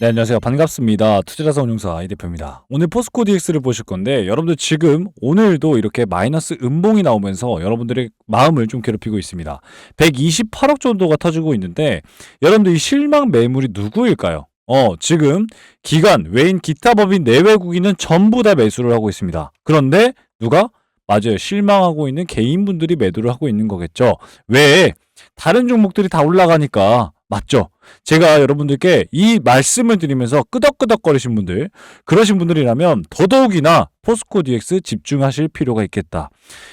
네, 안녕하세요. 반갑습니다. 투자자산 운용사 이 대표입니다. 오늘 포스코 DX를 보실 건데 여러분들 지금 오늘도 이렇게 마이너스 음봉이 나오면서 여러분들의 마음을 좀 괴롭히고 있습니다. 128억 정도가 터지고 있는데 여러분들 이 실망 매물이 누구일까요? 어, 지금 기관, 외인, 기타 법인 내외국인은 전부 다 매수를 하고 있습니다. 그런데 누가? 맞아요. 실망하고 있는 개인분들이 매도를 하고 있는 거겠죠. 왜? 다른 종목들이 다 올라가니까 맞죠? 제가 여러분들께 이 말씀을 드리면서 끄덕끄덕거리신 분들, 그러신 분들이라면 더더욱이나 포스코 DX 집중하실 필요가 있겠다.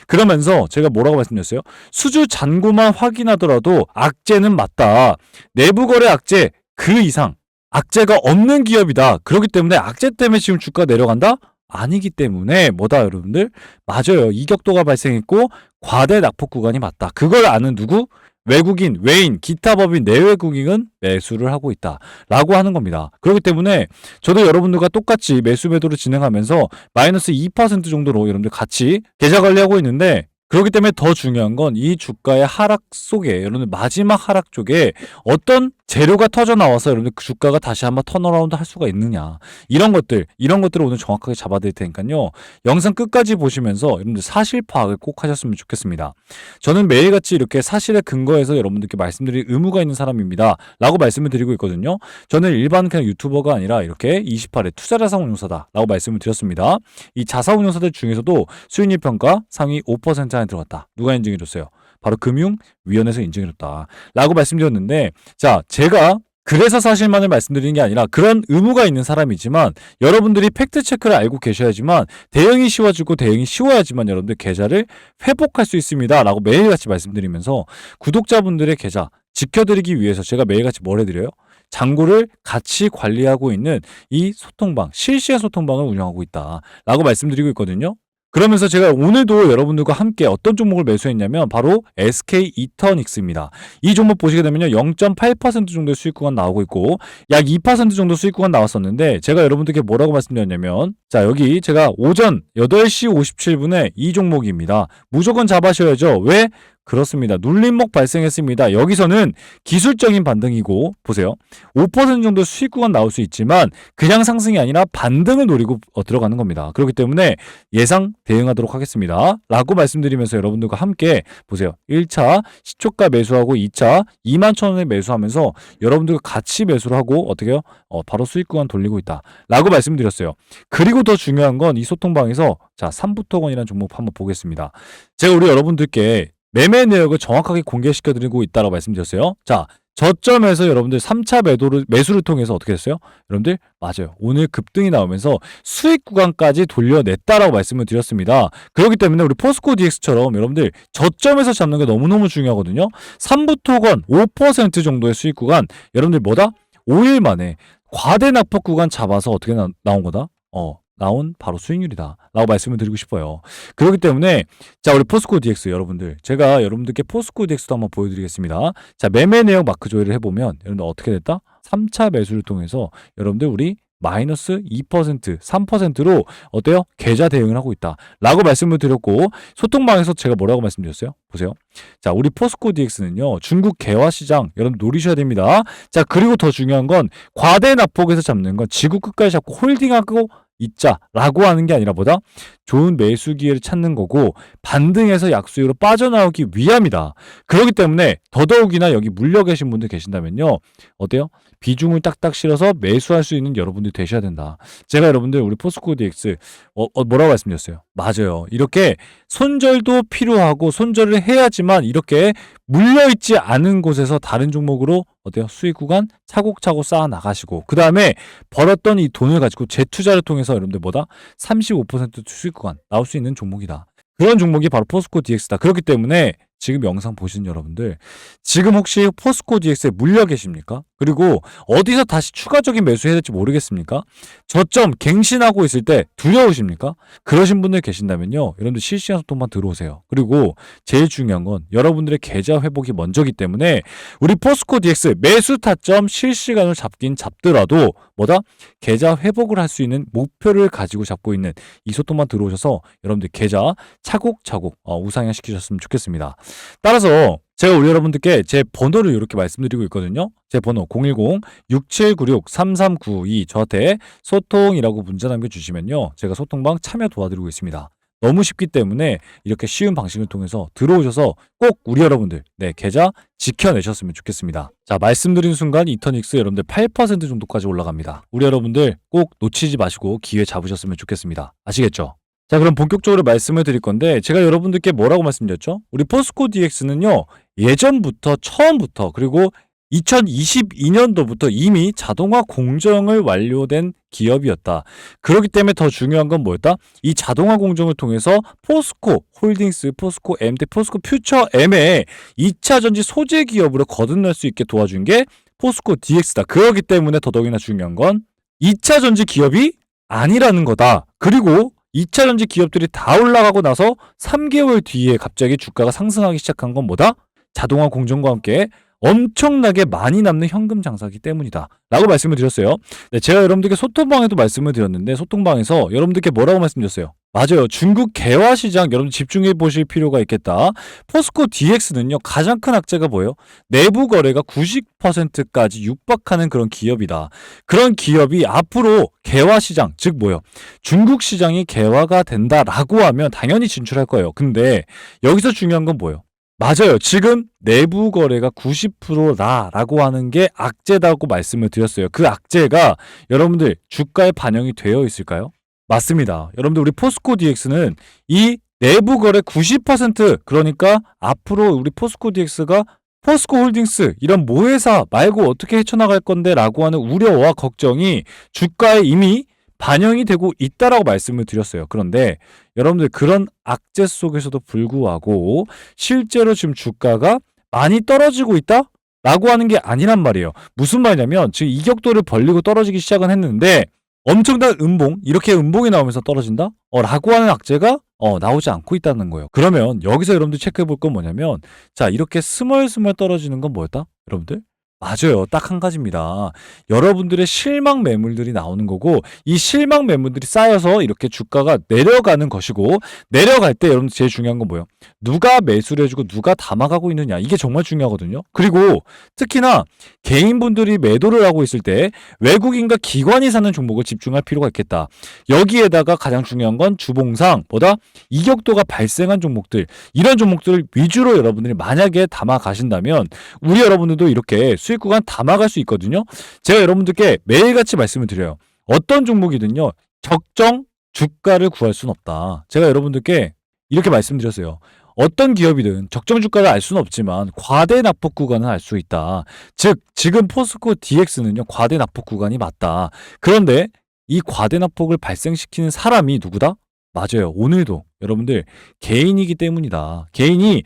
그러면서 제가 뭐라고 말씀드렸어요? 수주 잔고만 확인하더라도 악재는 맞다. 내부 거래 악재 그 이상 악재가 없는 기업이다. 그렇기 때문에 악재 때문에 지금 주가 내려간다? 아니기 때문에 뭐다 여러분들? 맞아요. 이격도가 발생했고 과대 낙폭 구간이 맞다. 그걸 아는 누구? 외국인, 외인, 기타 법인, 내외국인은 매수를 하고 있다. 라고 하는 겁니다. 그렇기 때문에 저도 여러분들과 똑같이 매수 매도를 진행하면서 마이너스 2% 정도로 여러분들 같이 계좌 관리하고 있는데 그렇기 때문에 더 중요한 건 이 주가의 하락 속에 여러분들 마지막 하락 쪽에 어떤 재료가 터져 나와서 여러분들 그 주가가 다시 한번 턴어라운드 할 수가 있느냐. 이런 것들 이런 것들을 오늘 정확하게 잡아드릴 테니까요. 영상 끝까지 보시면서 여러분들 사실 파악을 꼭 하셨으면 좋겠습니다. 저는 매일같이 이렇게 사실에 근거해서 여러분들께 말씀드릴 의무가 있는 사람입니다. 라고 말씀을 드리고 있거든요. 저는 일반 그냥 유튜버가 아니라 이렇게 28회 투자자산운용사다 라고 말씀을 드렸습니다. 이 자사운용사들 중에서도 수익률 평가 상위 5% 안에 들어갔다 누가 인증해줬어요 바로 금융위원회에서 인증해줬다. 라고 말씀드렸는데, 자, 제가 그래서 사실만을 말씀드리는 게 아니라 그런 의무가 있는 사람이지만 여러분들이 팩트 체크를 알고 계셔야지만 대응이 쉬워지고 대응이 쉬워야지만 여러분들 계좌를 회복할 수 있습니다. 라고 매일같이 말씀드리면서 구독자분들의 계좌 지켜드리기 위해서 제가 매일같이 뭘 해드려요? 장고를 같이 관리하고 있는 이 소통방, 실시간 소통방을 운영하고 있다. 라고 말씀드리고 있거든요. 그러면서 제가 오늘도 여러분들과 함께 어떤 종목을 매수했냐면 바로 SK 이터닉스입니다. 이 종목 보시게 되면요. 0.8% 정도의 수익 구간 나오고 있고 약 2% 정도 수익 구간 나왔었는데 제가 여러분들께 뭐라고 말씀드렸냐면 자, 여기 제가 오전 8시 57분에 이 종목입니다. 무조건 잡아셔야죠. 왜? 그렇습니다. 눌림목 발생했습니다. 여기서는 기술적인 반등이고 보세요. 5% 정도 수익 구간 나올 수 있지만 그냥 상승이 아니라 반등을 노리고 어, 들어가는 겁니다. 그렇기 때문에 예상 대응하도록 하겠습니다. 라고 말씀드리면서 여러분들과 함께 보세요. 1차 시초가 매수하고 2차 2만 천 원에 매수하면서 여러분들과 같이 매수를 하고 어떻게요? 어, 바로 수익 구간 돌리고 있다. 라고 말씀드렸어요. 그리고 더 중요한 건 이 소통방에서 자, 3부토건이라는 종목 한번 보겠습니다. 제가 우리 여러분들께 매매 내역을 정확하게 공개시켜 드리고 있다고 말씀드렸어요. 자, 저점에서 여러분들 3차 매도를 매수를 통해서 어떻게 됐어요? 여러분들 맞아요. 오늘 급등이 나오면서 수익 구간까지 돌려냈다라고 말씀을 드렸습니다. 그렇기 때문에 우리 포스코 DX처럼 여러분들 저점에서 잡는 게 너무너무 중요하거든요. 3부토건 5% 정도의 수익 구간 여러분들 뭐다? 5일 만에 과대 낙폭 구간 잡아서 어떻게 나, 나온 거다? 어, 나온 바로 수익률이다. 라고 말씀을 드리고 싶어요. 그렇기 때문에, 자, 우리 포스코 DX 여러분들, 제가 여러분들께 포스코 DX도 한번 보여드리겠습니다. 자, 매매 내역 마크 조회를 해보면, 여러분들 어떻게 됐다? 3차 매수를 통해서 여러분들 우리 마이너스 2%, 3%로 어때요? 계좌 대응을 하고 있다. 라고 말씀을 드렸고, 소통방에서 제가 뭐라고 말씀드렸어요? 보세요. 자, 우리 포스코 DX는요, 중국 개화 시장, 여러분 노리셔야 됩니다. 자, 그리고 더 중요한 건, 과대 납폭에서 잡는 건 지구 끝까지 잡고 홀딩하고 있자라고 하는 게 아니라 보다 좋은 매수 기회를 찾는 거고 반등해서 약수익으로 빠져나오기 위함이다. 그렇기 때문에 더더욱이나 여기 물려 계신 분들 계신다면요. 어때요? 비중을 딱딱 실어서 매수할 수 있는 여러분들이 되셔야 된다. 제가 여러분들 우리 포스코 DX 어, 어, 뭐라고 말씀드렸어요? 맞아요. 이렇게 손절도 필요하고 손절을 해야지만 이렇게 물려있지 않은 곳에서 다른 종목으로 어때요? 수익 구간 차곡차곡 쌓아 나가시고 그 다음에 벌었던 이 돈을 가지고 재투자를 통해서 여러분들 뭐다? 35% 수익 구간 나올 수 있는 종목이다. 그런 종목이 바로 포스코 DX다. 그렇기 때문에 지금 영상 보시는 여러분들 지금 혹시 포스코 DX에 물려 계십니까? 그리고 어디서 다시 추가적인 매수해야 될지 모르겠습니까? 저점 갱신하고 있을 때 두려우십니까? 그러신 분들 계신다면요. 여러분들 실시간 소통만 들어오세요. 그리고 제일 중요한 건 여러분들의 계좌 회복이 먼저기 때문에 우리 포스코 DX 매수 타점 실시간을 잡긴 잡더라도 뭐다? 계좌 회복을 할 수 있는 목표를 가지고 잡고 있는 이 소통만 들어오셔서 여러분들 계좌 차곡차곡 어, 우상향 시키셨으면 좋겠습니다. 따라서 제가 우리 여러분들께 제 번호를 이렇게 말씀드리고 있거든요. 제 번호 010-6796-3392 저한테 소통이라고 문자 남겨주시면요. 제가 소통방 참여 도와드리고 있습니다. 너무 쉽기 때문에 이렇게 쉬운 방식을 통해서 들어오셔서 꼭 우리 여러분들 네 계좌 지켜내셨으면 좋겠습니다. 자 말씀드린 순간 이터닉스 여러분들 8% 정도까지 올라갑니다. 우리 여러분들 꼭 놓치지 마시고 기회 잡으셨으면 좋겠습니다. 아시겠죠? 자 그럼 본격적으로 말씀을 드릴 건데 제가 여러분들께 뭐라고 말씀드렸죠? 우리 포스코 DX는요 예전부터 처음부터 그리고 2022년도부터 이미 자동화 공정을 완료된 기업이었다. 그렇기 때문에 더 중요한 건 뭐였다? 이 자동화 공정을 통해서 포스코 홀딩스, 포스코 MT, 포스코 퓨처 M의 2차 전지 소재 기업으로 거듭날 수 있게 도와준 게 포스코 DX다. 그렇기 때문에 더더욱이나 중요한 건 2차 전지 기업이 아니라는 거다. 그리고 2차 전지 기업들이 다 올라가고 나서 3개월 뒤에 갑자기 주가가 상승하기 시작한 건 뭐다? 자동화 공정과 함께 엄청나게 많이 남는 현금 장사기 때문이다. 라고 말씀을 드렸어요. 네, 제가 여러분들께 소통방에도 말씀을 드렸는데 소통방에서 여러분들께 뭐라고 말씀드렸어요? 맞아요. 중국 개화 시장 여러분 집중해 보실 필요가 있겠다. 포스코 DX는요. 가장 큰 악재가 뭐예요? 내부 거래가 90%까지 육박하는 그런 기업이다. 그런 기업이 앞으로 개화 시장, 즉 뭐예요? 중국 시장이 개화가 된다라고 하면 당연히 진출할 거예요. 근데 여기서 중요한 건 뭐예요? 맞아요. 지금 내부 거래가 90%다라고 하는 게 악재다고 말씀을 드렸어요. 그 악재가 여러분들 주가에 반영이 되어 있을까요? 맞습니다. 여러분들 우리 포스코 DX는 이 내부 거래 90% 그러니까 앞으로 우리 포스코 DX가 포스코 홀딩스 이런 모회사 말고 어떻게 헤쳐나갈 건데라고 하는 우려와 걱정이 주가에 이미 반영이 되고 있다라고 말씀을 드렸어요. 그런데 여러분들 그런 악재 속에서도 불구하고 실제로 지금 주가가 많이 떨어지고 있다? 라고 하는 게 아니란 말이에요. 무슨 말이냐면 지금 이격도를 벌리고 떨어지기 시작은 했는데 엄청난 음봉 이렇게 음봉이 나오면서 떨어진다? 어, 라고 하는 악재가 어, 나오지 않고 있다는 거예요. 그러면 여기서 여러분들 체크해 볼 건 뭐냐면 자 이렇게 스멀스멀 떨어지는 건 뭐였다? 여러분들 맞아요. 딱한 가지입니다. 여러분들의 실망 매물들이 나오는 거고 이 실망 매물들이 쌓여서 이렇게 주가가 내려가는 것이고 내려갈 때 여러분 제일 중요한 건 뭐예요? 누가 매수를 해 주고 누가 담아가고 있느냐 이게 정말 중요하거든요. 그리고 특히나 개인분들이 매도를 하고 있을 때 외국인과 기관이 사는 종목을 집중할 필요가 있겠다. 여기에다가 가장 중요한 건 주봉상 보다 이격도가 발생한 종목들 이런 종목들을 위주로 여러분들이 만약에 담아 가신다면 우리 여러분들도 이렇게 수익 구간 담아갈 수 있거든요. 제가 여러분들께 매일같이 말씀을 드려요. 어떤 종목이든요. 적정 주가를 구할 수는 없다. 제가 여러분들께 이렇게 말씀드렸어요. 어떤 기업이든 적정 주가를 알 수는 없지만 과대 낙폭 구간은 알 수 있다. 즉 지금 포스코 DX는요. 과대 낙폭 구간이 맞다. 그런데 이 과대 낙폭을 발생시키는 사람이 누구다? 맞아요. 오늘도 여러분들 개인이기 때문이다. 개인이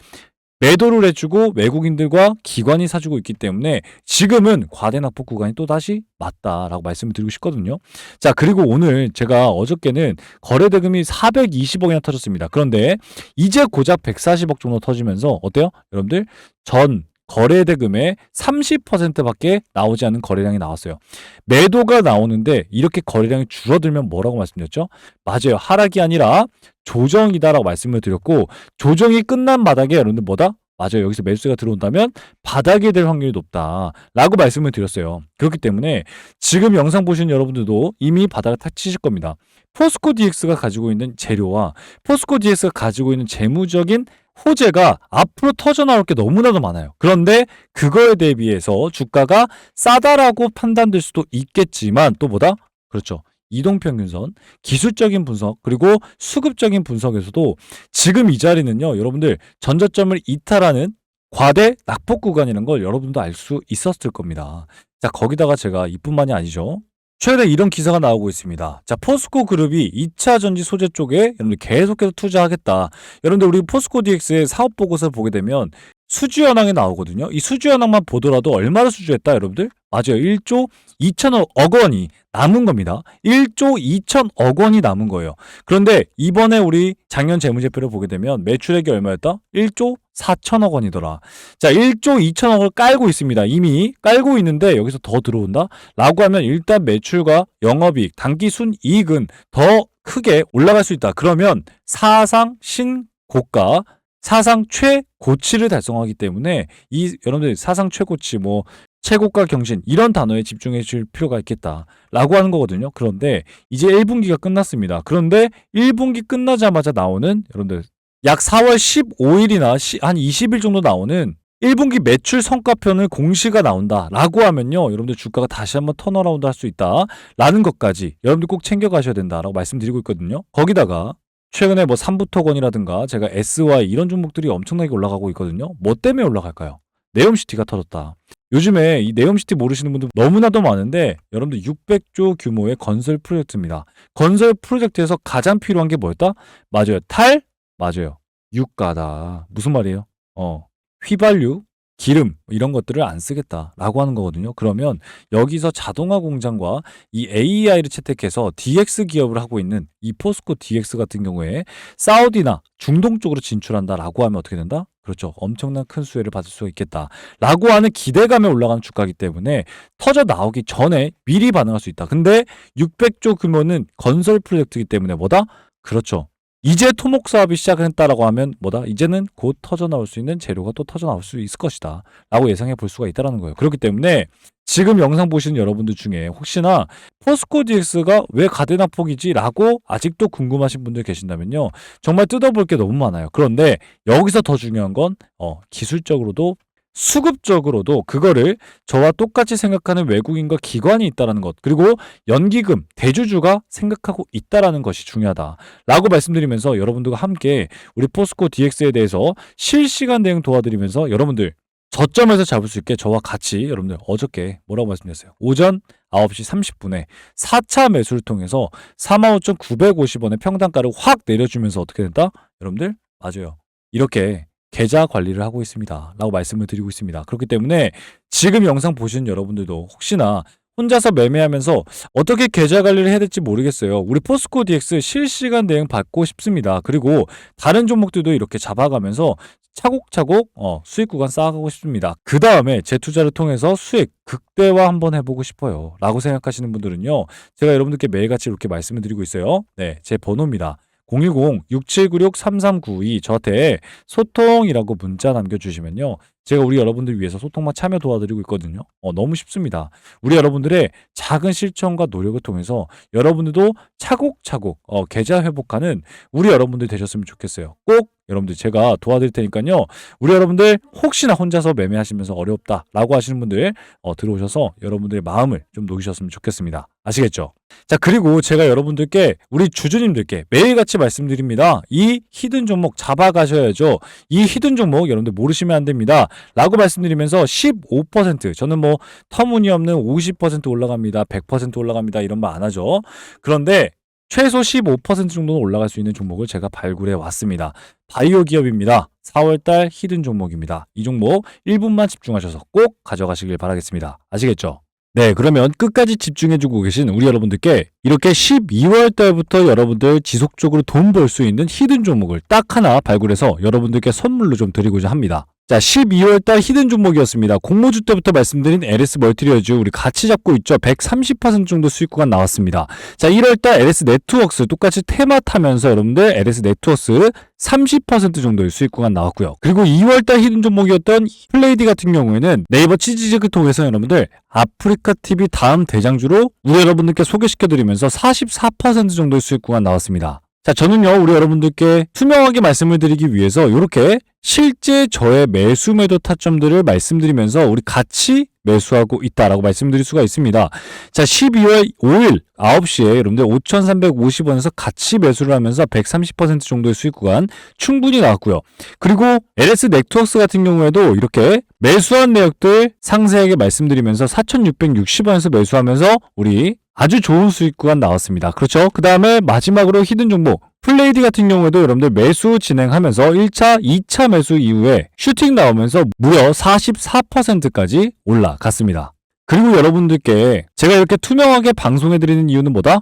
매도를 해주고 외국인들과 기관이 사주고 있기 때문에 지금은 과대 납폭 구간이 또 다시 맞다라고 말씀을 드리고 싶거든요. 자 그리고 오늘 제가 어저께는 거래 대금이 420억이나 터졌습니다. 그런데 이제 고작 140억 정도 터지면서 어때요, 여러분들? 전 거래 대금의 30%밖에 나오지 않는 거래량이 나왔어요. 매도가 나오는데 이렇게 거래량이 줄어들면 뭐라고 말씀드렸죠? 맞아요. 하락이 아니라 조정이다라고 말씀을 드렸고 조정이 끝난 바닥에 여러분들 뭐다? 맞아요. 여기서 매수가 들어온다면 바닥이 될 확률이 높다라고 말씀을 드렸어요. 그렇기 때문에 지금 영상 보시는 여러분들도 이미 바닥을 탁 치실 겁니다. 포스코 DX가 가지고 있는 재료와 포스코 DX가 가지고 있는 재무적인 호재가 앞으로 터져 나올 게 너무나도 많아요. 그런데 그거에 대비해서 주가가 싸다라고 판단될 수도 있겠지만 또 뭐다? 그렇죠. 이동평균선, 기술적인 분석, 그리고 수급적인 분석에서도 지금 이 자리는요, 여러분들 전저점을 이탈하는 과대 낙폭 구간이라는 걸 여러분도 알 수 있었을 겁니다. 자, 거기다가 제가 이뿐만이 아니죠. 최근에 이런 기사가 나오고 있습니다. 자, 포스코 그룹이 2차 전지 소재 쪽에 여러분들 계속해서 투자하겠다. 여러분들 우리 포스코 DX의 사업 보고서를 보게 되면 수주 현황이 나오거든요. 이 수주 현황만 보더라도 얼마를 수주했다, 여러분들? 맞아요. 1조 2천억 원이 남은 겁니다. 1조 2천억 원이 남은 거예요. 그런데 이번에 우리 작년 재무제표를 보게 되면 매출액이 얼마였다? 1조 4천억 원이더라. 자, 1조 2천억을 깔고 있습니다. 이미 깔고 있는데 여기서 더 들어온다? 라고 하면 일단 매출과 영업이익, 단기 순이익은 더 크게 올라갈 수 있다. 그러면 사상 신고가 사상 최고치를 달성하기 때문에 이 여러분들 사상 최고치 뭐 최고가 경신 이런 단어에 집중해 줄 필요가 있겠다라고 하는 거거든요. 그런데 이제 1분기가 끝났습니다. 그런데 1분기 끝나자마자 나오는 여러분들 약 4월 15일이나 한 20일 정도 나오는 1분기 매출 성과편을 공시가 나온다 라고 하면요. 여러분들 주가가 다시 한번 턴어라운드 할 수 있다 라는 것까지 여러분들 꼭 챙겨 가셔야 된다 라고 말씀드리고 있거든요. 거기다가 최근에 뭐 삼부토건이라든가 제가 SY 이런 종목들이 엄청나게 올라가고 있거든요. 뭐 때문에 올라갈까요? 네옴시티가 터졌다. 요즘에 이 네옴시티 모르시는 분들 너무나도 많은데 여러분들 600조 규모의 건설 프로젝트입니다. 건설 프로젝트에서 가장 필요한 게 뭐였다? 맞아요. 탈? 맞아요. 유가다. 무슨 말이에요? 어. 휘발유, 기름 이런 것들을 안 쓰겠다라고 하는 거거든요. 그러면 여기서 자동화 공장과 이 AI를 채택해서 DX 기업을 하고 있는 이 포스코 DX 같은 경우에 사우디나 중동 쪽으로 진출한다라고 하면 어떻게 된다? 그렇죠. 엄청난 큰 수혜를 받을 수가 있겠다라고 하는 기대감에 올라가는 주가이기 때문에 터져 나오기 전에 미리 반응할 수 있다. 근데 600조 규모는 건설 프로젝트이기 때문에 뭐다? 그렇죠. 이제 토목 사업이 시작했다라고 하면 뭐다? 이제는 곧 터져 나올 수 있는 재료가 또 터져 나올 수 있을 것이다. 라고 예상해 볼 수가 있다라는 거예요. 그렇기 때문에 지금 영상 보시는 여러분들 중에 혹시나 포스코 DX가 왜 가대낙폭이지? 라고 아직도 궁금하신 분들 계신다면요. 정말 뜯어볼 게 너무 많아요. 그런데 여기서 더 중요한 건 어, 기술적으로도 수급적으로도 그거를 저와 똑같이 생각하는 외국인과 기관이 있다라는 것 그리고 연기금 대주주가 생각하고 있다라는 것이 중요하다라고 말씀드리면서 여러분들과 함께 우리 포스코 DX에 대해서 실시간 대응 도와드리면서 여러분들 저점에서 잡을 수 있게 저와 같이 여러분들 어저께 뭐라고 말씀드렸어요 오전 9시 30분에 4차 매수를 통해서 45,950원의 평단가를 확 내려주면서 어떻게 된다? 여러분들 맞아요 이렇게 계좌 관리를 하고 있습니다. 라고 말씀을 드리고 있습니다. 그렇기 때문에 지금 영상 보시는 여러분들도 혹시나 혼자서 매매하면서 어떻게 계좌 관리를 해야 될지 모르겠어요. 우리 포스코 DX 실시간 대응 받고 싶습니다. 그리고 다른 종목들도 이렇게 잡아가면서 차곡차곡 어, 수익 구간 쌓아가고 싶습니다. 그 다음에 제 투자를 통해서 수익 극대화 한번 해보고 싶어요. 라고 생각하시는 분들은요. 제가 여러분들께 매일같이 이렇게 말씀을 드리고 있어요. 네, 제 번호입니다. 010-6796-3392 저한테 소통이라고 문자 남겨주시면요. 제가 우리 여러분들 위해서 소통만 참여 도와드리고 있거든요. 어, 너무 쉽습니다. 우리 여러분들의 작은 실천과 노력을 통해서 여러분들도 차곡차곡 어, 계좌 회복하는 우리 여러분들 되셨으면 좋겠어요. 꼭 여러분들 제가 도와드릴 테니까요. 우리 여러분들 혹시나 혼자서 매매하시면서 어렵다라고 하시는 분들 어, 들어오셔서 여러분들의 마음을 좀 녹이셨으면 좋겠습니다. 아시겠죠? 자 그리고 제가 여러분들께 우리 주주님들께 매일같이 말씀드립니다. 이 히든 종목 잡아가셔야죠. 이 히든 종목 여러분들 모르시면 안 됩니다. 라고 말씀드리면서 15% 저는 뭐 터무니없는 50% 올라갑니다. 100% 올라갑니다. 이런 말 안 하죠. 그런데 최소 15% 정도는 올라갈 수 있는 종목을 제가 발굴해 왔습니다. 바이오 기업입니다. 4월달 히든 종목입니다. 이 종목 1분만 집중하셔서 꼭 가져가시길 바라겠습니다. 아시겠죠? 네, 그러면 끝까지 집중해주고 계신 우리 여러분들께 이렇게 12월 달부터 여러분들 지속적으로 돈 벌 수 있는 히든 종목을 딱 하나 발굴해서 여러분들께 선물로 좀 드리고자 합니다. 자, 12월달 히든 종목이었습니다. 공모주 때부터 말씀드린 LS 멀티리어즈 우리 같이 잡고 있죠. 130% 정도 수익 구간 나왔습니다. 자, 1월달 LS 네트워크스 똑같이 테마 타면서 여러분들 LS 네트워크스 30% 정도의 수익 구간 나왔고요. 그리고 2월달 히든 종목이었던 플레이디 같은 경우에는 네이버 치즈직을 통해서 여러분들 아프리카 TV 다음 대장주로 우리 여러분들께 소개시켜드리면서 44% 정도의 수익 구간 나왔습니다. 자, 저는요, 우리 여러분들께 투명하게 말씀을 드리기 위해서 이렇게 실제 저의 매수 매도 타점들을 말씀드리면서 우리 같이 매수하고 있다라고 말씀드릴 수가 있습니다. 자, 12월 5일 9시에 여러분들 5,350원에서 같이 매수를 하면서 130% 정도의 수익 구간 충분히 나왔고요. 그리고 LS 네트워크스 같은 경우에도 이렇게 매수한 내역들 상세하게 말씀드리면서 4,660원에서 매수하면서 우리 아주 좋은 수익 구간 나왔습니다. 그렇죠? 그 다음에 마지막으로 히든 종목 플레이디 같은 경우에도 여러분들 매수 진행하면서 1차, 2차 매수 이후에 슈팅 나오면서 무려 44%까지 올라갔습니다. 그리고 여러분들께 제가 이렇게 투명하게 방송해드리는 이유는 뭐다?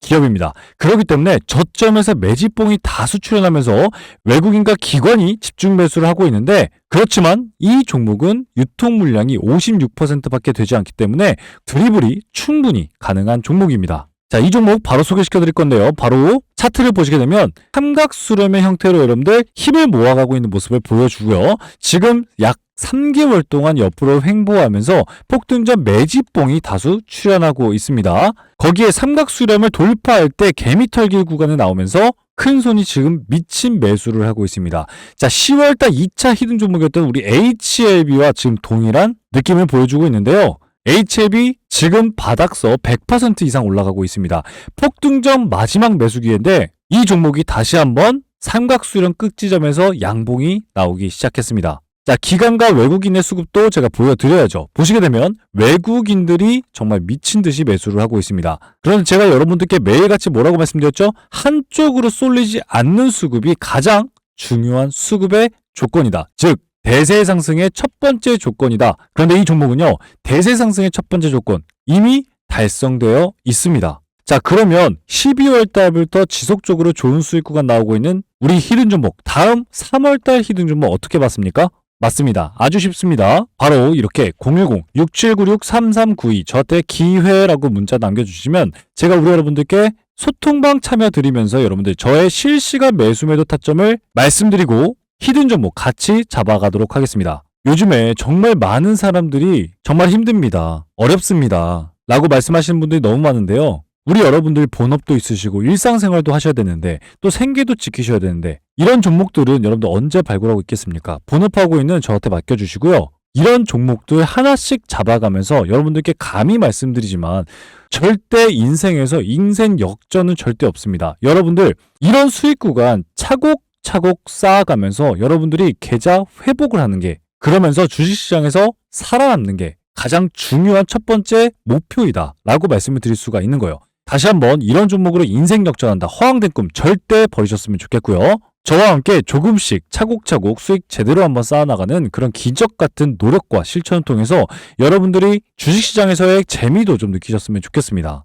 기업입니다. 그렇기 때문에 저점에서 매집봉이 다수 출현하면서 외국인과 기관이 집중 매수를 하고 있는데 그렇지만 이 종목은 유통 물량이 56%밖에 되지 않기 때문에 드리블이 충분히 가능한 종목입니다. 자, 이 종목 바로 소개시켜 드릴 건데요. 바로 차트를 보시게 되면 삼각수렴의 형태로 여러분들 힘을 모아가고 있는 모습을 보여주고요. 지금 약 3개월 동안 옆으로 횡보하면서 폭등전 매집봉이 다수 출현하고 있습니다. 거기에 삼각수렴을 돌파할 때 개미털길 구간에 나오면서 큰 손이 지금 미친 매수를 하고 있습니다. 자, 10월달 2차 히든 종목이었던 우리 HLB와 지금 동일한 느낌을 보여주고 있는데요. HLB 지금 바닥서 100% 이상 올라가고 있습니다. 폭등전 마지막 매수 기회인데 이 종목이 다시 한번 삼각수렴 끝지점에서 양봉이 나오기 시작했습니다. 자, 기관과 외국인의 수급도 제가 보여드려야죠. 보시게 되면 외국인들이 정말 미친 듯이 매수를 하고 있습니다. 그런데 제가 여러분들께 매일같이 뭐라고 말씀드렸죠? 한쪽으로 쏠리지 않는 수급이 가장 중요한 수급의 조건이다. 즉, 대세 상승의 첫 번째 조건이다. 그런데 이 종목은요, 대세 상승의 첫 번째 조건 이미 달성되어 있습니다. 자, 그러면 12월 달부터 지속적으로 좋은 수익 구간 나오고 있는 우리 히든 종목, 다음 3월 달 히든 종목 어떻게 봤습니까? 맞습니다. 아주 쉽습니다. 바로 이렇게 010-6796-3392 저한테 기회라고 문자 남겨주시면 제가 우리 여러분들께 소통방 참여 드리면서 여러분들 저의 실시간 매수 매도 타점을 말씀드리고 히든 종목 같이 잡아가도록 하겠습니다. 요즘에 정말 많은 사람들이 정말 힘듭니다. 어렵습니다. 라고 말씀하시는 분들이 너무 많은데요. 우리 여러분들 본업도 있으시고 일상생활도 하셔야 되는데 또 생계도 지키셔야 되는데 이런 종목들은 여러분들 언제 발굴하고 있겠습니까? 본업하고 있는 저한테 맡겨주시고요. 이런 종목들 하나씩 잡아가면서 여러분들께 감히 말씀드리지만 절대 인생에서 인생 역전은 절대 없습니다. 여러분들 이런 수익 구간 차곡차곡 쌓아가면서 여러분들이 계좌 회복을 하는 게 그러면서 주식시장에서 살아남는 게 가장 중요한 첫 번째 목표이다 라고 말씀을 드릴 수가 있는 거예요. 다시 한번 이런 종목으로 인생 역전한다 허황된 꿈 절대 버리셨으면 좋겠고요. 저와 함께 조금씩 차곡차곡 수익 제대로 한번 쌓아나가는 그런 기적 같은 노력과 실천을 통해서 여러분들이 주식시장에서의 재미도 좀 느끼셨으면 좋겠습니다.